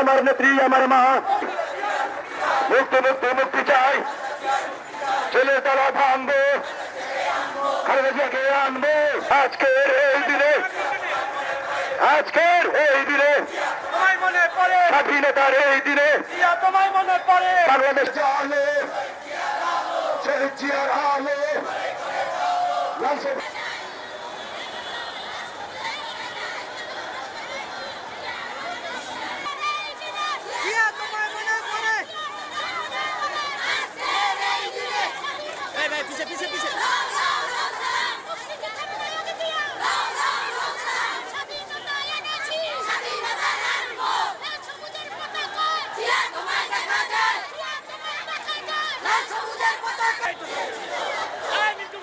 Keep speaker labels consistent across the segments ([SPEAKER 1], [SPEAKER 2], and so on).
[SPEAKER 1] আমার নেত্রী, আমার মা। মুক্তি মুক্তি মুক্তি চাই। ছেলে তারা ভাঙবো। জিয়াকে আনব। আজকের এই দিনে, আজকের এই দিনে, স্বাধীনতার এই দিনে, বাংলাদেশ
[SPEAKER 2] পিছে পিছে পিছে এই মিন্টু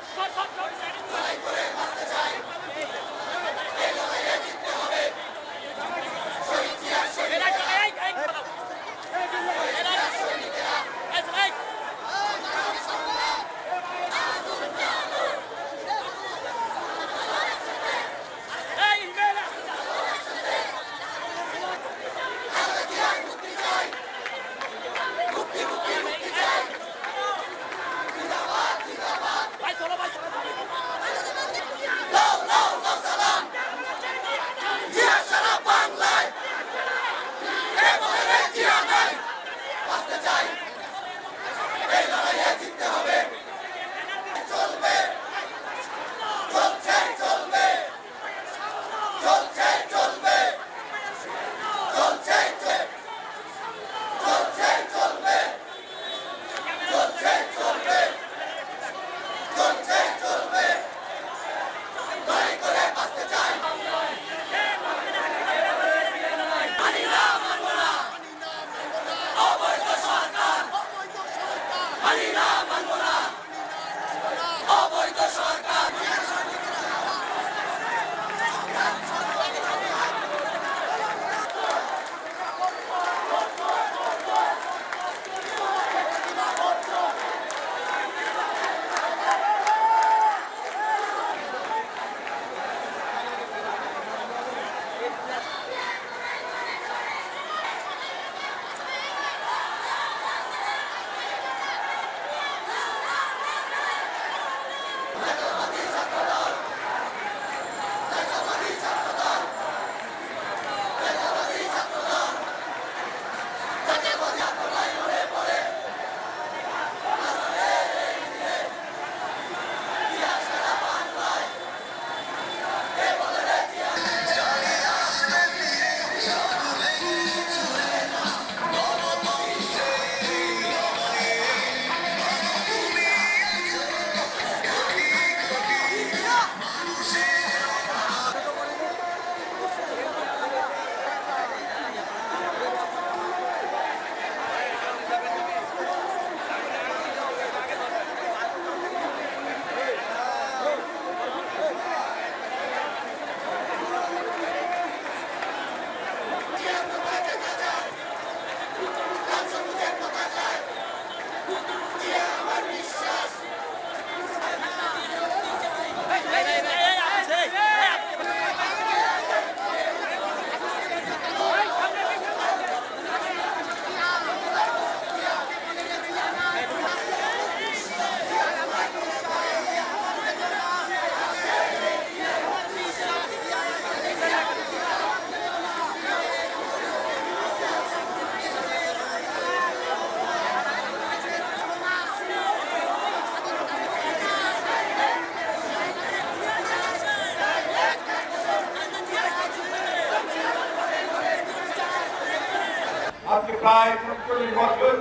[SPEAKER 3] আজকে প্রায় চল্লিশ বছর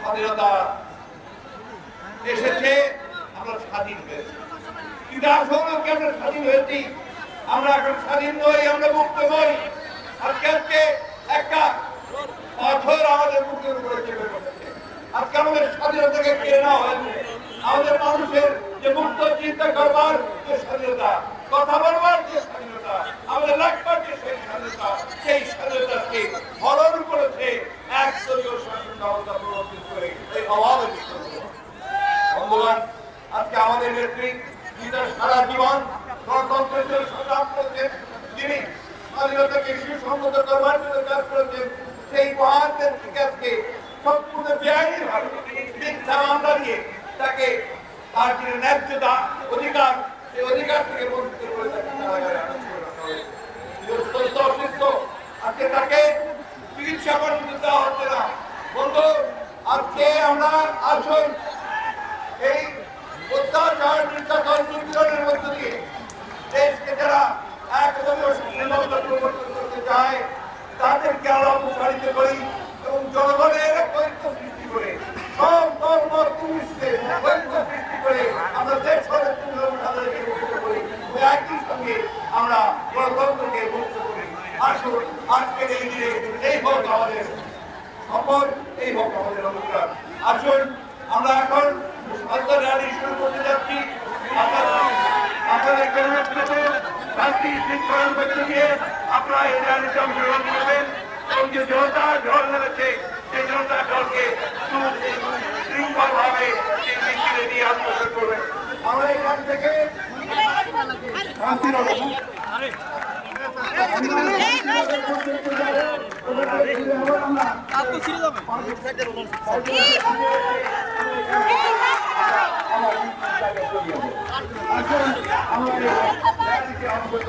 [SPEAKER 3] স্বাধীনতা এসেছে, আমরা স্বাধীন হয়েছি। কিন্তু আসলে কি আমরা স্বাধীন হয়েছি? আমরা এখন স্বাধীন নই, আমরা মুক্ত নই। আজকে আজকে একটা পাথর আমাদের মুখের উপরে চেপে বসেছে। আজকে আমাদের স্বাধীনতাকে কেড়ে নেওয়া হয়েছে। আমাদের মানুষের যে মুক্ত চিন্তা করবার যে স্বাধীনতা, কথা বলবার যে স্বাধীনতা, আমাদের রাখবার যে সেই স্বাধীনতা সেই স্বাধীনতাকে হরণ করেছে এক দলীয় শাসন ব্যবস্থা প্রবর্তিত করে এই অভাবের বন্ধুগণ আজকে আমাদের নেত্রী যিনি সারা জীবন গণতন্ত্রের জন্য সংগ্রাম করেছেন। তিনি স্বাধীনতাকে সুসংগত করবার জন্য কাজ করেছেন। সেই মহানদের থেকে আজকে সম্পূর্ণ বেআইনি ভাবে মামলা তাকে তার যে ন্যায্যতা অধিকার, সেই অধিকার থেকে বঞ্চিত করে অসুস্থ। আজকে তাকে চিকিৎসা পর্যন্ত দেওয়া হচ্ছে না। বন্ধু, আজকে আমরা আসুন এই অত্যাচার নির্যাতন নিপীড়নের মধ্য দিয়ে দেশকে যারা একদম পরিবর্তন করতে চায়, তাদেরকে আমরা অনুসারিত করি এবং জনগণের ঐক্য সৃষ্টি করে, সব ধর্ম পুরুষকে ঐক্য সৃষ্টি করে আমরা দেশ তাদেরকে মুক্ত করি। একই সঙ্গে আমরা গণতন্ত্রকে মুক্ত করি। আসুন, আজকের এই দিনে এই হোক আমাদের সফল, এই হোক আমাদের অবস্থান আসুন, আমরা এখন আপনারা- এই র্যালিতে অংশগ্রহণ করবেন। এবং যে জনতা নেমেছে সেই জনতা ঝড়কে শৃঙ্খল ভাবে এই মিছিলে নিয়ে আত্মসাত করবেন। আমরা এখান থেকে আমরা